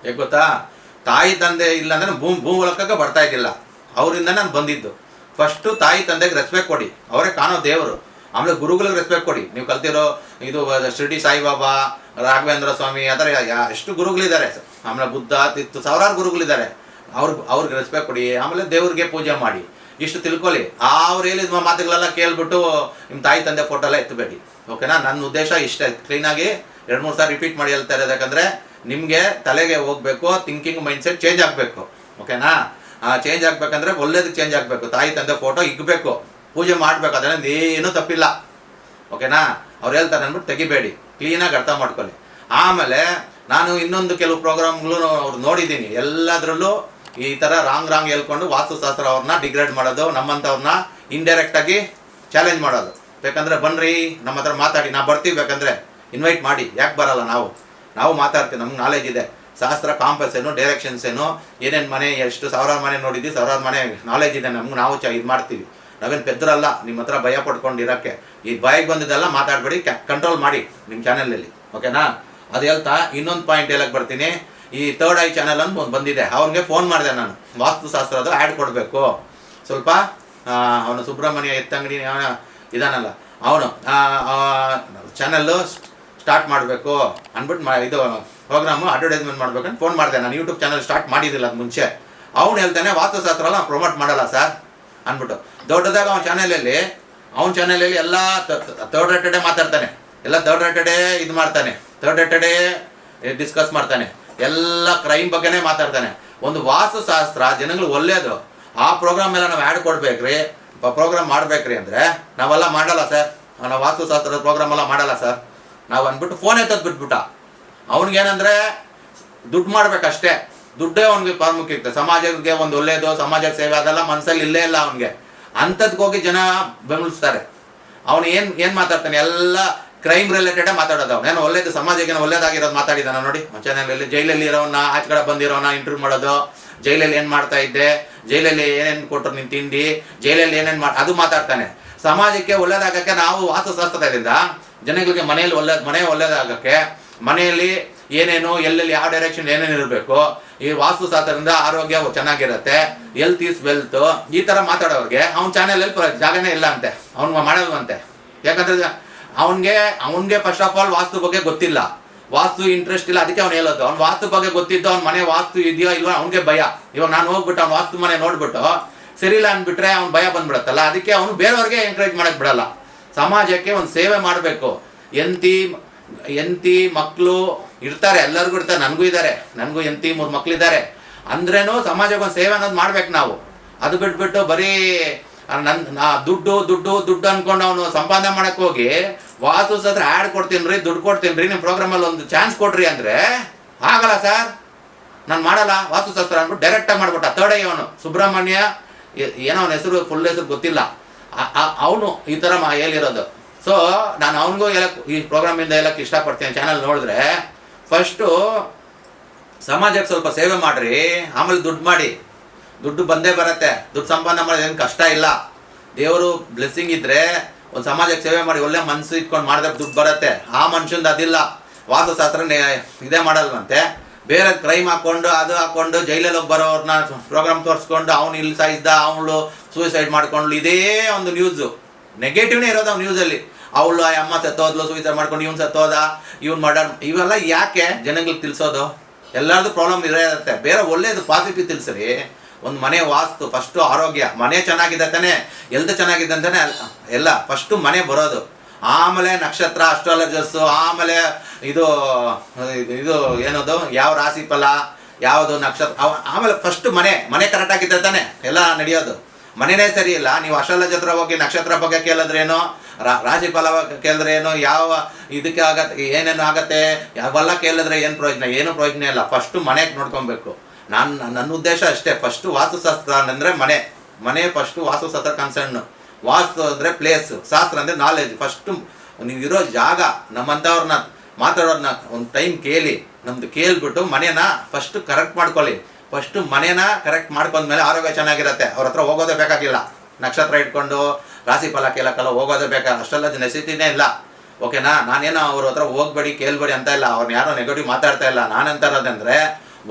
ಯಾಕೆ ಗೊತ್ತಾ? ತಾಯಿ ತಂದೆ ಇಲ್ಲ ಅಂದ್ರೆ ಭೂಮಿ ಭೂಲೋಕಕ್ಕೆ ಬರ್ತಾ ಇದ್ದಿಲ್ಲ. ಅವರಿಂದ ನಾನು ಬಂದಿದ್ದು. ಫಸ್ಟು ತಾಯಿ ತಂದೆಗೆ ರೆಸ್ಪೆಕ್ಟ್ ಕೊಡಿ. ಅವರೇ ಕಾಣೋ ದೇವರು. ಆಮೇಲೆ ಗುರುಗಳಿಗೆ ರೆಸ್ಪೆಕ್ಟ್ ಕೊಡಿ. ನೀವು ಕಲ್ತಿರೋ ಇದು ಶಿರ್ಡಿ ಸಾಯಿಬಾಬಾ, ರಾಘವೇಂದ್ರ ಸ್ವಾಮಿ, ಆ ಥರ ಎಷ್ಟು ಗುರುಗಳಿದ್ದಾರೆ. ಆಮೇಲೆ ಬುದ್ಧ, ತಿತ್ತು, ಸಾವಿರಾರು ಗುರುಗಳಿದ್ದಾರೆ. ಅವ್ರ, ಅವ್ರಿಗೆ ರೆಸ್ಪೆಕ್ಟ್ ಕೊಡಿ. ಆಮೇಲೆ ದೇವ್ರಿಗೆ ಪೂಜೆ ಮಾಡಿ. ಇಷ್ಟು ತಿಳ್ಕೊಳ್ಳಿ. ಅವ್ರು ಹೇಳಿದ ಮಾತುಗಳೆಲ್ಲ ಕೇಳ್ಬಿಟ್ಟು ನಿಮ್ಮ ತಾಯಿ ತಂದೆ ಫೋಟೋ ಎಲ್ಲ ಎತ್ತಬೇಡಿ. ಓಕೆನಾ ನನ್ನ ಉದ್ದೇಶ ಇಷ್ಟೇ. ಕ್ಲೀನಾಗಿ ಎರಡು ಮೂರು ಸಾರಿ ರಿಪೀಟ್ ಮಾಡಿ ಹೇಳ್ತಾ ಇರೋದು ಯಾಕಂದರೆ ನಿಮಗೆ ತಲೆಗೆ ಹೋಗಬೇಕು ಥಿಂಕಿಂಗ್ ಮೈಂಡ್ಸೆಟ್ ಚೇಂಜ್ ಆಗಬೇಕು ಓಕೆನಾ ಚೇಂಜ್ ಆಗಬೇಕಂದ್ರೆ ಒಳ್ಳೇದಕ್ಕೆ ಚೇಂಜ್ ಆಗಬೇಕು. ತಾಯಿ ತಂದೆ ಫೋಟೋ ಇಗ್ಬೇಕು, ಪೂಜೆ ಮಾಡಬೇಕು ಅದರಿಂದ ಏನೂ ತಪ್ಪಿಲ್ಲ ಓಕೆನಾ ಅವ್ರು ಹೇಳ್ತಾರೆ ಅಂದ್ಬಿಟ್ಟು ತೆಗಿಬೇಡಿ ಕ್ಲೀನಾಗಿ ಅರ್ಥ ಮಾಡ್ಕೊಳ್ಳಿ. ಆಮೇಲೆ ನಾನು ಇನ್ನೊಂದು ಕೆಲವು ಪ್ರೋಗ್ರಾಮ್ಗಳು ಅವ್ರು ನೋಡಿದ್ದೀನಿ, ಎಲ್ಲದರಲ್ಲೂ ಈ ಥರ ರಾಂಗ್ ರಾಂಗ್ ಹೇಳ್ಕೊಂಡು ವಾಸ್ತುಶಾಸ್ತ್ರ ಅವ್ರನ್ನ ಡಿಗ್ರೇಡ್ ಮಾಡೋದು, ನಮ್ಮಂಥವ್ರನ್ನ ಇಂಡೈರೆಕ್ಟಾಗಿ ಚಾಲೆಂಜ್ ಮಾಡೋದು. ಬೇಕಂದ್ರೆ ಬನ್ರಿ, ನಮ್ಮ ಹತ್ರ ಮಾತಾಡಿ, ನಾ ಬರ್ತೀವಿ ಬೇಕಂದ್ರೆ ಇನ್ವೈಟ್ ಮಾಡಿ, ಯಾಕೆ ಬರಲ್ಲ ನಾವು? ನಾವು ಮಾತಾಡ್ತೀವಿ, ನಮ್ಗೆ ನಾಲೆಜ್ ಇದೆ. ಶಾಸ್ತ್ರ ಕಾಂಪಸ್ ಏನು ಡೈರೆಕ್ಷನ್ಸ್ ಏನು, ಏನೇನು ಮನೆ, ಎಷ್ಟು ಸಾವಿರಾರು ಮನೆ ನೋಡಿದ್ದೀವಿ ಸಾವಿರಾರು ಮನೆ ನಾಲೆಜ್ ಇದೆ, ನಮ್ಗೆ ನಾವು ಚ ಇದು ಮಾಡ್ತೀವಿ. ನಾವೇನು ಪೆದ್ರಲ್ಲ ನಿಮ್ಮ ಹತ್ರ ಭಯ ಪಡ್ಕೊಂಡಿರೋಕ್ಕೆ. ಈ ಭಯಕ್ಕೆ ಬಂದಿದ್ದೆಲ್ಲ ಮಾತಾಡಬೇಡಿ ಕಂಟ್ರೋಲ್ ಮಾಡಿ ನಿಮ್ಮ ಚಾನಲಲ್ಲಿ ಓಕೆನಾ ಅದು ಹೇಳ್ತಾ, ಇನ್ನೊಂದು ಪಾಯಿಂಟ್ ಹೇಳಕ್ಕೆ ಬರ್ತೀನಿ. ಈ ಥರ್ಡ್ ಐ ಚಾನಲ್ ಅಂತ ಒಂದು ಬಂದಿದೆ. ಅವ್ನಿಗೆ ಫೋನ್ ಮಾಡಿದೆ ನಾನು. ವಾಸ್ತುಶಾಸ್ತ್ರದ ಆ್ಯಡ್ ಕೊಡಬೇಕು. ಸ್ವಲ್ಪ ಅವನು ಸುಬ್ರಹ್ಮಣ್ಯ ಎತ್ತಂಗಡಿ ಇದಾನಲ್ಲ. ಅವನು ಚಾನಲ್ಲು ಸ್ಟಾರ್ಟ್ ಮಾಡಬೇಕು ಅಂದ್ಬಿಟ್ಟು ಇದು ಪ್ರೋಗ್ರಾಮು ಅಡ್ವರ್ಟೈಸ್ಮೆಂಟ್ ಮಾಡ್ಬೇಕಂತ ಫೋನ್ ಮಾಡಿದೆ. ನಾನು ಯೂಟ್ಯೂಬ್ ಚಾನಲ್ ಸ್ಟಾರ್ಟ್ ಮಾಡಿದ್ದಿಲ್ಲ ಅದು ಮುಂಚೆ. ಅವ್ನು ಹೇಳ್ತಾನೆ ವಾಸ್ತುಶಾಸ್ತ್ರ ಎಲ್ಲ ಪ್ರಮೋಟ್ ಮಾಡಲ್ಲ ಸರ್ ಅಂದ್ಬಿಟ್ಟು. ದೊಡ್ಡದಾಗ ಅವನ ಚಾನಲಲ್ಲಿ ಅವನ ಚಾನಲಲ್ಲಿ ಎಲ್ಲ ಥರ್ಡ್ ರೇಟೆಡೇ ಮಾತಾಡ್ತಾನೆ. ಎಲ್ಲ ಥರ್ಡ್ ರೇಟೆಡೇ ಇದು ಮಾಡ್ತಾನೆ. ಥರ್ಡ್ ರೇಟೆಡೇ ಡಿಸ್ಕಸ್ ಮಾಡ್ತಾನೆ. ಎಲ್ಲ ಕ್ರೈಮ್ ಬಗ್ಗೆನೇ ಮಾತಾಡ್ತಾನೆ. ಒಂದು ವಾಸ್ತುಶಾಸ್ತ್ರ ಜನಗಳು ಒಳ್ಳೇದು. ಆ ಪ್ರೋಗ್ರಾಮ್ ಎಲ್ಲ ನಾವು ಆ್ಯಡ್ ಕೊಡ್ಬೇಕ್ರಿ. ಪ್ರೋಗ್ರಾಮ್ ಮಾಡ್ಬೇಕ್ರಿ ಅಂದರೆ ನಾವೆಲ್ಲ ಮಾಡಲ್ಲ ಸರ್ ನಾವು ವಾಸ್ತುಶಾಸ್ತ್ರದ ಪ್ರೋಗ್ರಾಮ್ ಎಲ್ಲ ಮಾಡಲ್ಲ ಸರ್ ನಾವು ಅಂದ್ಬಿಟ್ಟು ಫೋನ್ ಎತ್ತದ್ ಬಿಟ್ಬಿಟ್ಟ. ಅವ್ನಿಗೇನಂದ್ರೆ ದುಡ್ಡು ಮಾಡ್ಬೇಕಷ್ಟೇ. ದುಡ್ಡೇ ಅವ್ನಿಗೆ ಇರ್ತದೆ ಸಮಾಜಕ್ಕೆ ಒಂದು ಒಳ್ಳೇದು ಸಮಾಜ ಸೇವೆ ಅದೆಲ್ಲ ಮನಸ್ಸಲ್ಲಿ ಇಲ್ಲೇ ಇಲ್ಲ ಅವನಿಗೆ. ಅಂಥದ್ಕೋಗಿ ಜನ ಬೆಂಬಲಿಸ್ತಾರೆ. ಅವನು ಏನು ಏನು ಮಾತಾಡ್ತಾನೆ? ಎಲ್ಲ ಕ್ರೈಮ್ ರಿಲೇಟೆಡೇ ಮಾತಾಡೋದು ಅವನು. ಏನೋ ಒಳ್ಳೇದು, ಸಮಾಜಕ್ಕೆ ಒಳ್ಳೇದಾಗಿರೋದು ಮಾತಾಡಿದಾನ ನೋಡಿ. ಚಾನಲಲ್ಲಿ ಜೈಲಲ್ಲಿ ಇರೋನ ಆಚೆ ಕಡೆ ಬಂದಿರೋನ ಇಂಟರ್ವ್ಯೂ ಮಾಡೋದು. ಜೈಲಲ್ಲಿ ಏನು ಮಾಡ್ತಾ ಇದ್ದೆ? ಜೈಲಲ್ಲಿ ಏನೇನು ಕೊಟ್ಟರು ನಿನ್ ತಿಂಡಿ? ಜೈಲಲ್ಲಿ ಏನೇನು ಮಾಡಿ ಅದು ಮಾತಾಡ್ತಾನೆ. ಸಮಾಜಕ್ಕೆ ಒಳ್ಳೇದಾಗಕ್ಕೆ ನಾವು ವಾಸ್ತುಶಾಸ್ತ್ರದಿಂದ ಜನಗಳಿಗೆ ಮನೆಯಲ್ಲಿ ಒಳ್ಳೆ, ಮನೆ ಒಳ್ಳೇದಾಗಕ್ಕೆ ಮನೆಯಲ್ಲಿ ಏನೇನು, ಎಲ್ಲೆಲ್ಲಿ ಯಾವ ಡೈರೆಕ್ಷನ್ ಏನೇನು ಇರಬೇಕು, ಈ ವಾಸ್ತು ಸಾಧನದಿಂದ ಆರೋಗ್ಯ ಚೆನ್ನಾಗಿರುತ್ತೆ ಹೆಲ್ತ್ ಈಸ್ ವೆಲ್ತ್ ಈ ಥರ ಮಾತಾಡೋರಿಗೆ ಅವ್ನ ಚಾನೆಲಲ್ಲಿ ಜಾಗನೇ ಇಲ್ಲ ಅಂತೆ. ಅವ್ನು ಮಾಡಲ್ವಂತೆ ಯಾಕಂದ್ರೆ ಅವನಿಗೆ ಅವನಿಗೆ ಫಸ್ಟ್ ಆಫ್ ಆಲ್ ವಾಸ್ತು ಬಗ್ಗೆ ಗೊತ್ತಿಲ್ಲ. ವಾಸ್ತು ಇಂಟ್ರೆಸ್ಟ್ ಇಲ್ಲ, ಅದಕ್ಕೆ ಅವ್ನು ಹೇಳೋದು. ಅವ್ನು ವಾಸ್ತು ಬಗ್ಗೆ ಗೊತ್ತಿದ್ದು ಅವ್ನ ಮನೆ ವಾಸ್ತು ಇದೆಯೋ ಇಲ್ವೋ ಅವ್ನಿಗೆ ಭಯ. ಇವಾಗ ನಾನು ಹೋಗ್ಬಿಟ್ಟು ಅವ್ನು ವಾಸ್ತು ಮನೆ ನೋಡ್ಬಿಟ್ಟು ಸರಿ ಇಲ್ಲ ಅಂದ್ಬಿಟ್ರೆ ಅವ್ನು ಭಯ ಬಂದ್ಬಿಡತ್ತಲ್ಲ, ಅದಕ್ಕೆ ಅವನು ಬೇರೆಯವ್ರಿಗೆ ಎಂಕರೇಜ್ ಮಾಡಕ್ ಬಿಡಲ್ಲ. ಸಮಾಜಕ್ಕೆ ಒಂದು ಸೇವೆ ಮಾಡಬೇಕು. ಎಂತಿ ಎಂತಿ ಮಕ್ಕಳು ಇರ್ತಾರೆ, ಎಲ್ಲರಿಗೂ ಇರ್ತಾರೆ, ನನಗೂ ಇದ್ದಾರೆ ನನಗೂ ಎಂತಿ ಮೂರು ಇದ್ದಾರೆ ಅಂದ್ರೇನು ಸಮಾಜಕ್ಕೆ ಒಂದು ಸೇವೆ ಅನ್ನೋದು ಮಾಡ್ಬೇಕು ನಾವು. ಅದು ಬಿಟ್ಬಿಟ್ಟು ಬರೀ ನನ್ನ ದುಡ್ಡು ದುಡ್ಡು ದುಡ್ಡು ಅನ್ಕೊಂಡು ಅವನು ಸಂಪಾದನೆ ಮಾಡಕ್ಕೆ ಹೋಗಿ, ವಾಸು ಸತ್ರ ಆ್ಯಡ್ ಕೊಡ್ತೀನಿ ರೀ, ದುಡ್ಡು ಕೊಡ್ತೀನಿ ರೀ ನಿಮ್ಮ ಪ್ರೋಗ್ರಾಮಲ್ಲಿ ಒಂದು ಚಾನ್ಸ್ ಕೊಡ್ರಿ ಅಂದರೆ ಆಗಲ್ಲ ಸರ್ ನಾನು ಮಾಡಲ್ಲ ವಾಸ್ತುಶಾಸ್ತ್ರ ಅಂದ್ಬಿಟ್ಟು ಡೈರೆಕ್ಟಾಗಿ ಮಾಡ್ಬಿಟ್ಟ. ತರ್ಡ್ ಅವನು. ಸುಬ್ರಹ್ಮಣ್ಯ ಏನೋ ಅವನ ಹೆಸರು ಫುಲ್ ಹೆಸರು ಗೊತ್ತಿಲ್ಲ. ಅವನು ಈ ಥರ ಮಾ ಹೇಳಿರೋದು ಸೊ ನಾನು ಅವನಿಗೂ ಹೇಳಕ್ ಈ ಪ್ರೋಗ್ರಾಮಿಂದ ಹೇಳಕ್ಕೆ ಇಷ್ಟಪಡ್ತೀನಿ ಚಾನಲ್ ನೋಡಿದ್ರೆ. ಫಸ್ಟು ಸಮಾಜಕ್ಕೆ ಸ್ವಲ್ಪ ಸೇವೆ ಮಾಡಿರಿ, ಆಮೇಲೆ ದುಡ್ಡು ಮಾಡಿ. ದುಡ್ಡು ಬಂದೇ ಬರುತ್ತೆ, ದುಡ್ಡು ಸಂಪಾದನೆ ಮಾಡೋದು ಏನು ಕಷ್ಟ ಇಲ್ಲ. ದೇವರು ಬ್ಲೆಸ್ಸಿಂಗ್ ಇದ್ರೆ ಒಂದು ಸಮಾಜಕ್ಕೆ ಸೇವೆ ಮಾಡಿ, ಒಳ್ಳೆ ಮನಸ್ಸು ಇಟ್ಕೊಂಡು ಮಾಡಿದ್ರೆ ದುಡ್ಡು ಬರುತ್ತೆ. ಆ ಮನುಷ್ಯಂದು ಅದಿಲ್ಲ. ವಾಸ್ತುಶಾಸ್ತ್ರ ಇದೇ ಮಾಡಲ್ವಂತೆ. ಬೇರೆ ಕ್ರೈಮ್ ಹಾಕೊಂಡು, ಅದು ಹಾಕೊಂಡು ಜೈಲಲ್ಲಿ ಹೋಗಿ ಬರೋರ್ನ ಪ್ರೋಗ್ರಾಮ್ ತೋರಿಸ್ಕೊಂಡು, ಅವ್ನು ಇಲ್ಲಿ ಸಾಯಿಸ್ದ ಅವಳು ಸೂಸೈಡ್ ಮಾಡ್ಕೊಂಡು ಇದೇ ಒಂದು ನ್ಯೂಸು ನೆಗೆಟಿವ್ನೇ ಇರೋದು ಅವ್ನು ನ್ಯೂಸಲ್ಲಿ ಅವಳು ಆ ಅಮ್ಮ ಸತ್ತೋದ್ಲು ಸೂಸೈಡ್ ಮಾಡ್ಕೊಂಡು ಇವ್ನು ಸತ್ತೋದ, ಇವ್ನು ಮಾಡ ಇವೆಲ್ಲ ಯಾಕೆ ಜನಗಳಿಗೆ ತಿಳಿಸೋದು? ಎಲ್ಲರದು ಪ್ರಾಬ್ಲಮ್ ಇರೇ ಇರುತ್ತೆ. ಬೇರೆ ಒಳ್ಳೇದು ಪಾಸಿಟಿವ್ ತಿಳಿಸ್ರಿ. ಒಂದು ಮನೆ ವಾಸ್ತು ಫಸ್ಟು ಆರೋಗ್ಯ. ಮನೆ ಚೆನ್ನಾಗಿದೆ ತಾನೆ ಎಲ್ದು ಚೆನ್ನಾಗಿದೆ ಅಂತಾನೆ ಎಲ್ಲ ಫಸ್ಟು ಮನೆ ಬರೋದು. ಆಮೇಲೆ ನಕ್ಷತ್ರ ಅಸ್ಟ್ರಾಲಜರ್ಸು ಆಮೇಲೆ ಇದು, ಇದು- ಏನದು? ಯಾವ ರಾಶಿ ಫಲ, ಯಾವುದು ನಕ್ಷತ್ರ ಆಮೇಲೆ ಫಸ್ಟ್ ಮನೆ ಮನೆ ಕರೆಕ್ಟ್ ಆಗಿದ್ದರೆ ತಾನೆ ಎಲ್ಲ ನಡೆಯೋದು. ಮನೆನೇ ಸರಿ ಇಲ್ಲ. ನೀವು ಅಸ್ಟ್ರಾಲಜತ್ರ ಹೋಗಿ ನಕ್ಷತ್ರ ಬಗ್ಗೆ ಕೇಳಿದ್ರೇನು ರಾಶಿ ಫಲ ಕೇಳಿದ್ರೆ ಏನು? ಯಾವ ಇದಕ್ಕೆ ಆಗತ್ತೆ, ಏನೇನು ಆಗತ್ತೆ? ಯಾವೆಲ್ಲ ಕೇಳಿದ್ರೆ ಏನು ಪ್ರಯೋಜನ? ಏನು ಪ್ರಯೋಜನ ಇಲ್ಲ. ಫಸ್ಟು ಮನೆಗೆ ನೋಡ್ಕೊಬೇಕು. ನಾನು ನನ್ನ ಉದ್ದೇಶ ಅಷ್ಟೇ. ಫಸ್ಟು ವಾಸ್ತುಶಾಸ್ತ್ರ ಅಂದರೆ ಮನೆ. ಮನೆ ಫಸ್ಟು ವಾಸ್ತುಶಾಸ್ತ್ರ ಕನ್ಸರ್ನ್ ವಾಸ್ತು ಅಂದರೆ ಪ್ಲೇಸ್ ಶಾಸ್ತ್ರ ಅಂದರೆ ನಾಲೆಜ್ ಫಸ್ಟು ನೀವು ಇರೋ ಜಾಗ ನಮ್ಮಂಥವ್ರನ್ನ ಮಾತಾಡೋರನ್ನ ಒಂದು ಟೈಮ್ ಕೇಳಿ, ನಮ್ದು ಕೇಳಿಬಿಟ್ಟು ಮನೇನ ಫಸ್ಟ್ ಕರೆಕ್ಟ್ ಮಾಡ್ಕೊಳ್ಳಿ. ಫಸ್ಟ್ ಮನೇನ ಕರೆಕ್ಟ್ ಮಾಡ್ಕೊಂಡ್ಮೇಲೆ ಆರೋಗ್ಯ ಚೆನ್ನಾಗಿರುತ್ತೆ. ಅವ್ರ ಹತ್ರ ಹೋಗೋದೇ ಬೇಕಾಗಿಲ್ಲ. ನಕ್ಷತ್ರ ಇಟ್ಕೊಂಡು, ರಾಶಿ ಫಲ ಕೇಳಕ್ಕಲ್ಲ ಹೋಗೋದೇ ಬೇಕಾ. ಅಷ್ಟೆಲ್ಲ ನೆಸಿಟಿನೇ ಇಲ್ಲ. ಓಕೆನಾ ನಾನೇನೋ ಅವ್ರ ಹತ್ರ ಹೋಗ್ಬೇಡಿ, ಕೇಳ್ಬೇಡಿ ಅಂತ ಇಲ್ಲ. ಅವ್ರನ್ನ ಯಾರೋ ನೆಗೆಟಿವ್ ಮಾತಾಡ್ತಾ ಇಲ್ಲ. ನಾನಂತ ಇರೋದಂದ್ರೆ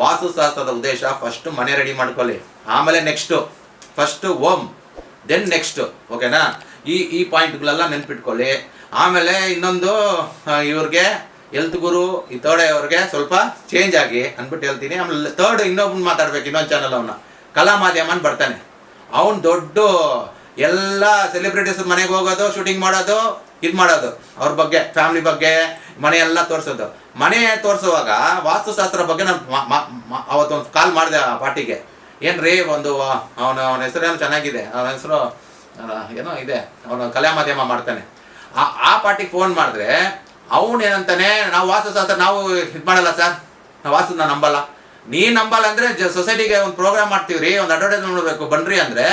ವಾಸ್ತುಶಾಸ್ತ್ರದ ಉದ್ದೇಶ ಫಸ್ಟ್ ಮನೆ ರೆಡಿ ಮಾಡ್ಕೊಳ್ಳಿ. ಆಮೇಲೆ next first home then next ಓಕೆನಾ ಈ ಈ ಪಾಯಿಂಟ್ಗಳೆಲ್ಲ ನೆನ್ಪಿಟ್ಕೊಳ್ಳಿ. ಆಮೇಲೆ ಇನ್ನೊಂದು ಇವ್ರಿಗೆ ಎಲ್ತ್ ಗುರು, ಈ ತರ್ಡ್ ಅವ್ರಿಗೆ ಸ್ವಲ್ಪ ಚೇಂಜ್ ಆಗಿ ಅಂದ್ಬಿಟ್ಟು ಹೇಳ್ತೀನಿ. ಆಮೇಲೆ ತರ್ಡ್ ಇನ್ನೊಬ್ಬನ ಮಾತಾಡ್ಬೇಕು, ಇನ್ನೊಂದು ಚಾನಲ್ ಅವನ. ಕಲಾ ಮಾಧ್ಯಮ ಅಂತ ಬರ್ತಾನೆ. ಅವನು ದೊಡ್ಡ ಎಲ್ಲ ಸೆಲೆಬ್ರಿಟೀಸ್ ಮನೆಗೆ ಹೋಗೋದು ಶೂಟಿಂಗ್ ಮಾಡೋದು, ಇದು ಮಾಡೋದು. ಅವ್ರ ಬಗ್ಗೆ ಫ್ಯಾಮಿಲಿ ಬಗ್ಗೆ, ಮನೆ ಎಲ್ಲ ತೋರಿಸೋದು. ಮನೆ ತೋರಿಸುವಾಗ ವಾಸ್ತುಶಾಸ್ತ್ರ ಬಗ್ಗೆ ನಾನು ಅವತ್ತೊಂದು ಕಾಲ್ ಮಾಡಿದೆ ಆ ಪಾರ್ಟಿಗೆ. ಏನ್ರಿ ಒಂದು ಅವನ ಅವನ ಹೆಸರೇನು ಚೆನ್ನಾಗಿದೆ? ಅವನ ಹೆಸರು ಏನೋ ಇದೆ. ಅವನು ಕಲಾ ಮಾಧ್ಯಮ ಮಾಡ್ತಾನೆ. ಆ ಆ ಪಾರ್ಟಿಗೆ ಫೋನ್ ಮಾಡಿದ್ರೆ, ಅವನು ಏನಂತಾನೆ, ನಾವು ಸಹ ನಾವು ಇದು ಮಾಡಲ್ಲ ಸರ್. ನಾವು ವಾಸ್ತುನ ನಂಬಲ್ಲ. ನೀ ನಂಬಲ್ಲ ಅಂದ್ರೆ ಸೊಸೈಟಿಗೆ ಒಂದು ಪ್ರೋಗ್ರಾಮ್ ಮಾಡ್ತೀವ್ರಿ, ಒಂದು ಅಡ್ವರ್ಟೈಸ್ ನೋಡಬೇಕು ಬನ್ರಿ ಅಂದ್ರೆ,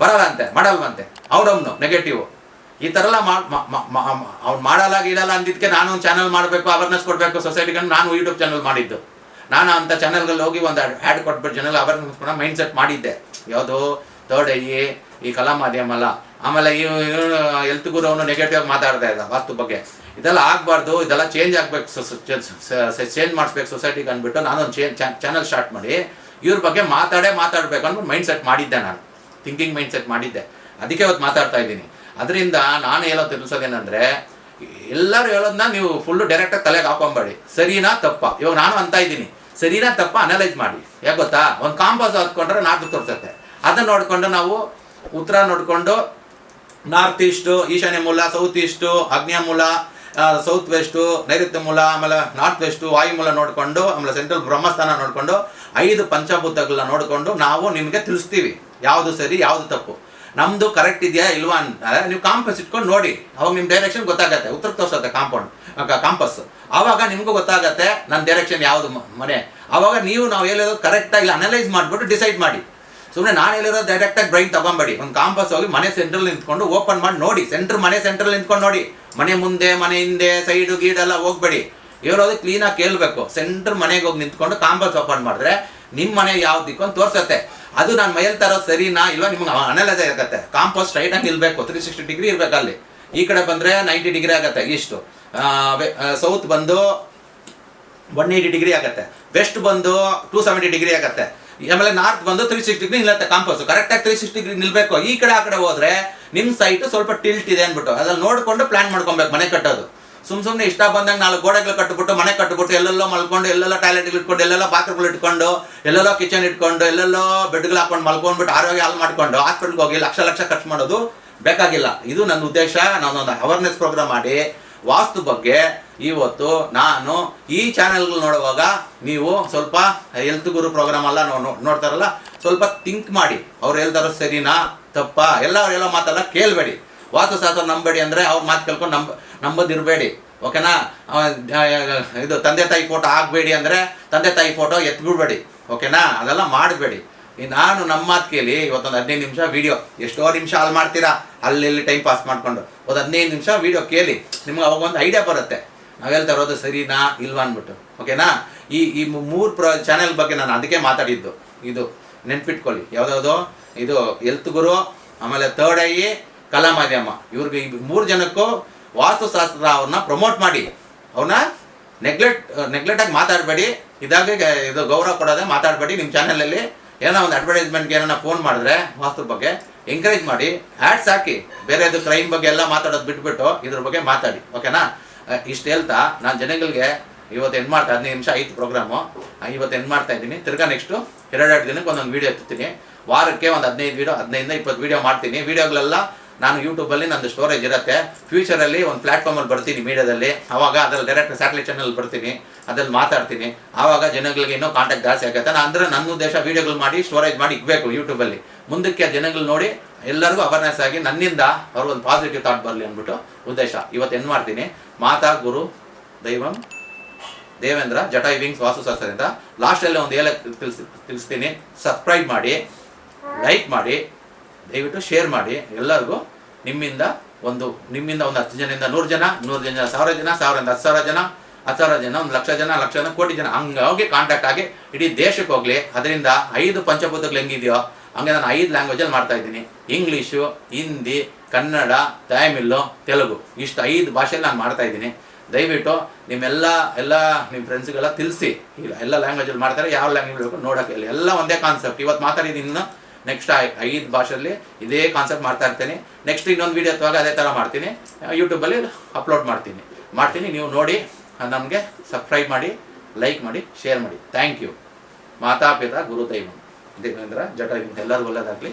ಬರಲ್ಲ ಅಂತೆ ಮಾಡಲ್ವಂತೆ ಔಡಮ್ನು ನೆಗೆಟಿವ್ ಈ ಥರ ಎಲ್ಲ ಅವ್ನು ಮಾಡಲ್ಲ ಗೀಡಲ್ಲ ಅಂದಿದ್ದಕ್ಕೆ ನಾನು ಒಂದು ಚಾನಲ್ ಮಾಡಬೇಕು ಅವೇರ್ನೆಸ್ ಕೊಡಬೇಕು ಸೊಸೈಟಿಗೆ ನಾನು ಯೂಟ್ಯೂಬ್ ಚಾನಲ್ ಮಾಡಿದ್ದು. ನಾನು ಅಂಥ ಚಾನಲ್ಗಳಲ್ಲಿ ಹೋಗಿ ಒಂದು ಆ್ಯಡ್ ಕೊಟ್ಬಿಟ್ಟು ಜನಗಳು ಅವೇರ್ನೆಸ್ ಕೂಡ ಮೈಂಡ್ ಸೆಟ್ ಮಾಡಿದ್ದೆ. ಯಾವುದು ಥರ್ಡ್ ಐ ಈ ಕಲಾ ಮಾಧ್ಯಮ ಅಲ್ಲ. ಆಮೇಲೆ ಈ ಎಲ್ತ್ ಗುರು ಅವನು ನೆಗೆಟಿವ್ ಮಾತಾಡ್ತಾ ಇದ್ದ ವಾಸ್ತು ಬಗ್ಗೆ. ಇದೆಲ್ಲ ಆಗಬಾರ್ದು, ಇದೆಲ್ಲ ಚೇಂಜ್ ಆಗ್ಬೇಕು ಚೇಂಜ್ ಮಾಡಿಸ್ಬೇಕು ಸೊಸೈಟಿಗೆ ಅಂದ್ಬಿಟ್ಟು ನಾನೊಂದು ಚೇ ಚಾನಲ್ ಸ್ಟಾರ್ಟ್ ಮಾಡಿ, ಇವ್ರ ಬಗ್ಗೆ ಮಾತಾಡೇ ಮಾತಾಡಬೇಕು ಅಂದ್ಬಿಟ್ಟು ಮೈಂಡ್ ಸೆಟ್ ಮಾಡಿದ್ದೆ ನಾನು. ಥಿಂಕಿಂಗ್ ಮೈಂಡ್ ಸೆಟ್ ಮಾಡಿದ್ದೆ. ಅದಕ್ಕೆ ಇವತ್ತು ಮಾತಾಡ್ತಾ ಇದ್ದೀನಿ. ಅದರಿಂದ ನಾನು ಹೇಳೋ ತಿಳಿಸೋದೇನೆಂದರೆ, ಎಲ್ಲರೂ ಹೇಳೋದನ್ನ ನೀವು ಫುಲ್ಲು ಡೈರೆಕ್ಟಾಗಿ ತಲೆಗೆ ಹಾಕೊಂಬೇಡಿ. ಸರಿನಾ ತಪ್ಪ? ಇವಾಗ ನಾನು ಅಂತ ಇದ್ದೀನಿ. ಸರಿನಾ ತಪ್ಪ ಅನಲೈಸ್ ಮಾಡಿ. ಯಾಕೆ ಗೊತ್ತಾ? ಒಂದು ಕಾಂಪಾಸ್ ಹತ್ಕೊಂಡ್ರೆ ನಾರ್ತ್ ತೋರಿಸುತ್ತೆ. ಅದನ್ನ ನೋಡಿಕೊಂಡು ನಾವು ಉತ್ತರ ನೋಡಿಕೊಂಡು ನಾರ್ತ್ ಈಸ್ಟು ಈಶಾನ್ಯ ಮೂಲ ಸೌತ್ ಈಸ್ಟು ಅಗ್ನಿಯ ಮೂಲ ಸೌತ್ ವೆಸ್ಟು ನೈಋತ್ಯ ಮೂಲ, ಆಮೇಲೆ ನಾರ್ತ್ ವೆಸ್ಟು ವಾಯು ಮೂಲ ನೋಡಿಕೊಂಡು, ಆಮೇಲೆ ಸೆಂಟ್ರಲ್ ಬ್ರಹ್ಮಸ್ಥಾನ ನೋಡಿಕೊಂಡು, ಐದು ಪಂಚಭೂತಗಳನ್ನ ನೋಡಿಕೊಂಡು ನಾವು ನಿಮಗೆ ತಿಳಿಸ್ತೀವಿ. ಯಾವುದು ಸರಿ, ಯಾವುದು ತಪ್ಪು. ನಮ್ಮದು ಕರೆಕ್ಟ್ ಇದೆಯಾ ಇಲ್ವಾ ಅಂತ ನೀವು ಕಾಂಪಸ್ ಇಟ್ಕೊಂಡು ನೋಡಿ. ಅವಾಗ ನಿಮ್ಮ ಡೈರೆಕ್ಷನ್ ಗೊತ್ತಾಗತ್ತೆ. ಉತ್ತರ ತೋರಿಸುತ್ತೆ ಕಾಂಪೌಂಡ್ ಕಾಂಪಸ್ ಆವಾಗ ನಿಮಗೂ ಗೊತ್ತಾಗತ್ತೆ ನನ್ನ ಡೈರೆಕ್ಷನ್ ಯಾವುದು ಮನೆ. ಅವಾಗ ನೀವು ನಾವು ಹೇಳಿರೋದು ಕರೆಕ್ಟಾಗಿ ಅನಲೈಸ್ ಮಾಡಿಬಿಟ್ಟು ಡಿಸೈಡ್ ಮಾಡಿ. ಸುಮ್ಮನೆ ನಾನು ಹೇಳಿರೋದು ಡೈರೆಕ್ಟಾಗಿ ಬ್ರೈನ್ ತಗೊಂಬೇಡಿ. ಒಂದು ಕಾಂಪಸ್ ಹೋಗಿ ಮನೆ ಸೆಂಟ್ರಲ್ ನಿಂತ್ಕೊಂಡು ಓಪನ್ ಮಾಡಿ ನೋಡಿ. ಸೆಂಟ್ರ್ ಮನೆ ಸೆಂಟ್ರಲ್ ನಿಂತ್ಕೊಂಡು ನೋಡಿ. ಮನೆ ಮುಂದೆ, ಮನೆ ಹಿಂದೆ ಸೈಡು ಗೀಡೆಲ್ಲ ಹೋಗ್ಬೇಡಿ. ಹೇಳೋದು ಕ್ಲೀನಾಗಿ ಕೇಳಬೇಕು. ಸೆಂಟ್ರ್ ಮನೆಗೆ ಹೋಗಿ ನಿಂತ್ಕೊಂಡು ಕಾಂಪಸ್ ಓಪನ್ ಮಾಡಿದ್ರೆ ನಿಮ್ಮ ಮನೆ ಯಾವ ಅಂತ ತೋರ್ಸತ್ತೆ. ಅದು ನಾನು ಮೈಲ್ ತರೋ ಸರಿನಾ ಇಲ್ವಾ? ನಿಮ್ಗೆ ಅನಲೈಸ್ ಆಗತ್ತೆ ಕಾಂಪೋಸ್ಟ್ ಸ್ಟ್ರೈಟ್ ಆಗಿ ಇರಬೇಕು ತ್ರೀ ಸಿಕ್ಸ್ಟಿ ಡಿಗ್ರಿ ಇರಬೇಕು ಅಲ್ಲಿ. ಈ ಕಡೆ ಬಂದರೆ ನೈಂಟಿ ಡಿಗ್ರಿ ಆಗುತ್ತೆ ಈಸ್ಟು ಸೌತ್ ಬಂದು ಒನ್ ಏಯ್ಟಿ ಡಿಗ್ರಿ ಆಗುತ್ತೆ. ವೆಸ್ಟ್ ಬಂದು ಟೂ ಸೆವೆಂಟಿ ಡಿಗ್ರಿ ಆಗುತ್ತೆ. ಆಮೇಲೆ ನಾರ್ತ್ ಬಂದು ತ್ರೀ ಸಿಕ್ಸ್ ಡಿಗ್ರಿ ನಿಲ್ಲತ್ತೆ ಕಾಂಪಸ್ ಕರೆಕ್ಟಾಗಿ ತ್ರೀ ಸಿಕ್ಸ್ ಡಿಗ್ರಿ ನಿಲ್ಬೇಕು. ಈ ಕಡೆ ಆ ಕಡೆ ಹೋದ್ರೆ ನಿಮ್ಮ ಸೈಟ್ ಸ್ವಲ್ಪ ಟಿಲ್ಟ್ ಇದೆ ಅಂದ್ಬಿಟ್ಟು. ಅದ್ರಲ್ಲಿ ನೋಡ್ಕೊಂಡು ಪ್ಲಾನ್ ಮಾಡ್ಕೊಬೇಕು ಮನೆ ಕಟ್ಟೋದು. ಸುಮ್ ಸುಮ್ಮನೆ ಇಷ್ಟ ಬಂದಾಗ ನಾಲ್ಕು ಗೋಡೆಗಳು ಕಟ್ಟಿಬಿಟ್ಟು ಮನೆ ಕಟ್ಟಿಬಿಟ್ಟು ಎಲ್ಲೆಲ್ಲೋ ಮಲ್ಕೊಂಡು, ಎಲ್ಲೆಲ್ಲ ಟಾಯ್ಲೆಟ್ ಇಟ್ಕೊಂಡು, ಎಲ್ಲೆಲ್ಲ ಬಾತ್ರೂಮ್ಗಳು ಇಟ್ಕೊಂಡು, ಎಲ್ಲೆಲ್ಲೋ ಕಿಚನ್ ಇಟ್ಕೊಂಡು, ಎಲ್ಲೆಲ್ಲೋ ಬೆಡ್ಗಳು ಹಾಕೊಂಡು ಮಲ್ಕೊಂಡ್ಬಿಟ್ಟು ಆರೋಗ್ಯ ಹಾಲು ಮಾಡ್ಕೊಂಡು ಹಾಸ್ಪಿಟ್ಲ್ಗೆ ಹೋಗಿ ಲಕ್ಷ ಲಕ್ಷ ಖರ್ಚು ಮಾಡೋದು ಬೇಕಾಗಿಲ್ಲ. ಇದು ನನ್ನ ಉದ್ದೇಶ. ನಾನೊಂದು ಅವೇರ್ನೆಸ್ ಪ್ರೋಗ್ರಾಮ್ ಮಾಡಿ ವಾಸ್ತು ಬಗ್ಗೆ ಇವತ್ತು ನಾನು ಈ ಚಾನೆಲ್ಗಳು ನೋಡುವಾಗ ನೀವು ಸ್ವಲ್ಪ ಹೆಲ್ತ್ ಗುರು ಪ್ರೋಗ್ರಾಮ್ ಎಲ್ಲ ನೋಡ್ತಾರಲ್ಲ, ಸ್ವಲ್ಪ ಥಿಂಕ್ ಮಾಡಿ. ಅವ್ರು ಹೇಳ್ತಾರೋ ಸರಿನಾ? ತಪ್ಪಾ? ಎಲ್ಲ ಅವ್ರೆಲ್ಲ ಮಾತಲ್ಲ ಕೇಳಬೇಡಿ. ವಾಸ್ತುಶಾಸ್ತ್ರ ನಂಬೇಡಿ ಅಂದರೆ ಅವ್ರ ಮಾತು ಕೇಳ್ಕೊಂಡು ನಂಬ, ನಂಬೋದಿರಬೇಡಿ, ಓಕೆನಾ? ಇದು ತಂದೆ ತಾಯಿ ಫೋಟೋ ಹಾಕ್ಬೇಡಿ ಅಂದರೆ ತಂದೆ ತಾಯಿ ಫೋಟೋ ಎತ್ಬಿಡ್ಬೇಡಿ, ಓಕೆನಾ? ಅದೆಲ್ಲ ಮಾಡಬೇಡಿ. ನಾನು ನಮ್ಮ ಮಾತು ಕೇಳಿ ಇವತ್ತೊಂದು ಹದಿನೈದು ನಿಮಿಷ ವೀಡಿಯೋ ಎಷ್ಟೋ ನಿಮಿಷ ಅಲ್ಲಿ ಮಾಡ್ತೀರಾ? ಅಲ್ಲಿ ಇಲ್ಲಿ ಟೈಮ್ ಪಾಸ್ ಮಾಡ್ಕೊಂಡು. ಒಂದು ಹದಿನೈದು ನಿಮಿಷ ವೀಡಿಯೋ ಕೇಳಿ, ನಿಮ್ಗೆ ಅವಾಗ ಒಂದು ಐಡಿಯಾ ಬರುತ್ತೆ. ನಾವು ಹೇಳ್ತಾ ಇರೋದು ಸರಿನಾ ಇಲ್ವಾ ಅಂದ್ಬಿಟ್ಟು, ಓಕೆನಾ? ಈ ಈ ಮೂರು ಪ್ರ ಚಾನೆಲ್ ಬಗ್ಗೆ ನಾನು ಅದಕ್ಕೆ ಮಾತಾಡಿದ್ದು. ಇದು ನೆನ್ಪಿಟ್ಕೊಳ್ಳಿ. ಯಾವುದಾವುದು ಇದು ಎಲ್ತ್ ಗುರು, ಆಮೇಲೆ ತರ್ಡ್ ಐ ಕಲಾ ಮಾಧ್ಯಮ ಇವ್ರಿಗೆ ಮೂರು ಜನಕ್ಕೂ ವಾಸ್ತುಶಾಸ್ತ್ರ ಅವ್ರನ್ನ ಪ್ರಮೋಟ್ ಮಾಡಿ. ಅವ್ರನ್ನ ನೆಗ್ಲೆಕ್ಟ್ ಆಗಿ ಮಾತಾಡಬೇಡಿ. ಇದಾಗಿ ಇದು ಗೌರವ ಕೊಡೋದೇ ಮಾತಾಡಬೇಡಿ. ನಿಮ್ಮ ಚಾನಲಲ್ಲಿ ಏನೋ ಒಂದು ಅಡ್ವರ್ಟೈಸ್ಮೆಂಟ್ಗೆ ಏನೋ ಫೋನ್ ಮಾಡಿದ್ರೆ ವಾಸ್ತು ಬಗ್ಗೆ ಎಂಕರೇಜ್ ಮಾಡಿ. ಆ್ಯಡ್ಸ್ ಹಾಕಿ. ಬೇರೆದು ಕ್ರೈಮ್ ಬಗ್ಗೆ ಎಲ್ಲ ಮಾತಾಡೋದು ಬಿಟ್ಬಿಟ್ಟು ಇದ್ರ ಬಗ್ಗೆ ಮಾತಾಡಿ. ಓಕೆನಾ ಇಷ್ಟು ಹೇಳ್ತಾ ನಾನು ಜನಗಳಿಗೆ ಇವತ್ತು ಏನು ಮಾಡ್ತಾ, ಹದಿನೈದು ನಿಮಿಷ ಐದು ಪ್ರೋಗ್ರಾಮು ಇವತ್ತು ಏನು ಮಾಡ್ತಾ ಇದ್ದೀನಿ. ತಿರ್ಗಾ ನೆಕ್ಸ್ಟು ಎರಡೆರಡು ದಿನಕ್ಕೆ ಒಂದೊಂದು ವೀಡಿಯೋ ಎತ್ತುತ್ತೀನಿ. ವಾರಕ್ಕೆ ಒಂದು ಹದಿನೈದು ವೀಡಿಯೋ ಹದಿನೈದಿಂದ ಇಪ್ಪತ್ತು ವೀಡಿಯೋ ಮಾಡ್ತೀನಿ. ವೀಡಿಯೋಗಳೆಲ್ಲ ನಾನು ಯೂಟ್ಯೂಬಲ್ಲಿ ನಂದು ಸ್ಟೋರೇಜ್ ಇರುತ್ತೆ. ಫ್ಯೂಚರಲ್ಲಿ ಒಂದು ಪ್ಲ್ಯಾಟ್ಫಾರ್ಮಲ್ಲಿ ಬರ್ತೀನಿ ಮೀಡಿಯಾದಲ್ಲಿ. ಆವಾಗ ಅದ್ರಲ್ಲಿ ಡೈರೆಕ್ಟ್ ಸ್ಯಾಟಲೈಟ್ ಚಾನಲ್ ಬರ್ತೀನಿ. ಅದ್ರಲ್ಲಿ ಮಾತಾಡ್ತೀನಿ. ಆವಾಗ ಜನಗಳಿಗೆ ಇನ್ನೂ ಕಾಂಟ್ಯಾಕ್ಟ್ ಜಾಸ್ತಿ ಆಗುತ್ತೆ. ನಾನು ಅಂದರೆ ನನ್ನ ಉದ್ದೇಶ ವೀಡಿಯೋಗಳು ಮಾಡಿ ಸ್ಟೋರೇಜ್ ಮಾಡಿ ಇಕ್ಬೇಕು ಯೂಟ್ಯೂಬಲ್ಲಿ ಮುಂದಕ್ಕೆ ಜನಗಳು ನೋಡಿ, ಎಲ್ಲರಿಗೂ ಅವೇರ್ನೆಸ್ ಆಗಿ ನನ್ನಿಂದ ಅವ್ರಿಗೊಂದು ಪಾಸಿಟಿವ್ ಥಾಟ್ ಬರಲಿ ಅಂದ್ಬಿಟ್ಟು ಉದ್ದೇಶ. ಇವತ್ತು ಏನು ಮಾಡ್ತೀನಿ? ಮಾತಾ, ಗುರು, ದೈವಂ, ದೇವೇಂದ್ರ, ಜಟಾಯ್ ವಿಂಗ್ಸ್ ವಾಸ್ತುಶಾಸ್ತ್ರದಿಂದ ಲಾಸ್ಟಲ್ಲಿ ಒಂದು ಏಲ ತಿಳಿಸ್ ತಿಳಿಸ್ತೀನಿ ಸಬ್ಸ್ಕ್ರೈಬ್ ಮಾಡಿ ಲೈಕ್ ಮಾಡಿ, ದಯವಿಟ್ಟು ಶೇರ್ ಮಾಡಿ. ಎಲ್ಲರಿಗೂ ನಿಮ್ಮಿಂದ ಒಂದು ನಿಮ್ಮಿಂದ ಒಂದು ಹತ್ತು ಜನದಿಂದ ನೂರು ಜನ ನೂರು ಜನ ಸಾವಿರ ಜನ, ಸಾವಿರದಿಂದ ಹತ್ತು ಸಾವಿರ ಜನ, ಹತ್ತು ಸಾವಿರ ಜನ, ಒಂದು ಲಕ್ಷ ಜನ ಲಕ್ಷ ಜನ, ಕೋಟಿ ಜನ. ಹಂಗಾಗಿ ಕಾಂಟ್ಯಾಕ್ಟ್ ಆಗಿ ಇಡೀ ದೇಶಕ್ಕೆ ಹೋಗಲಿ. ಅದರಿಂದ ಐದು ಪಂಚಭೂತಗಳು ಹೆಂಗಿದೆಯೋ, ಹಂಗೆ ನಾನು ಐದು ಲ್ಯಾಂಗ್ವೇಜಲ್ಲಿ ಮಾಡ್ತಾ ಇದ್ದೀನಿ. ಇಂಗ್ಲೀಷು ಹಿಂದಿ ಕನ್ನಡ ತಮಿಳು ತೆಲುಗು ಇಷ್ಟು ಐದು ಭಾಷೆಯಲ್ಲಿ ನಾನು ಮಾಡ್ತಾ ಇದ್ದೀನಿ. ದಯವಿಟ್ಟು ನಿಮ್ಮೆಲ್ಲ, ಎಲ್ಲ ನಿಮ್ಮ ಫ್ರೆಂಡ್ಸ್ಗೆಲ್ಲ ತಿಳಿಸಿ. ಇಲ್ಲ, ಎಲ್ಲ ಲ್ಯಾಂಗ್ವೇಜಲ್ಲಿ ಮಾಡ್ತಾರೆ, ಯಾವ ಲ್ಯಾಂಗ್ವೇಜ್ ಬೇಕು ನೋಡೋಕೆ ಇಲ್ಲ ಎಲ್ಲ ಒಂದೇ ಕಾನ್ಸೆಪ್ಟ್ ಇವತ್ತು ಮಾತಾಡಿದ್ದೀನಿ ನೆಕ್ಸ್ಟ್ ಐದು ಭಾಷೆಯಲ್ಲಿ ಇದೇ ಕಾನ್ಸೆಪ್ಟ್ ಮಾಡ್ತಾ ಇರ್ತೇನೆ. ನೆಕ್ಸ್ಟ್ ಇನ್ನೊಂದು ವೀಡಿಯೋ ಅಥವಾ ಅದೇ ಥರ ಮಾಡ್ತೀನಿ. ಯೂಟ್ಯೂಬಲ್ಲಿ ಅಪ್ಲೋಡ್ ಮಾಡ್ತೀನಿ. ಮಾಡ್ತೀನಿ, ನೀವು ನೋಡಿ, ನಮಗೆ ಸಬ್ಸ್ಕ್ರೈಬ್ ಮಾಡಿ ಲೈಕ್ ಮಾಡಿ ಶೇರ್ ಮಾಡಿ. ಥ್ಯಾಂಕ್ ಯು ಮಾತಾಪಿತ ಗುರುದೈವ ದೇವೇಂದ್ರ ಜಟ ಎಲ್ಲರಿಗೂ ಒಳ್ಳೆಯದಾಗಲಿ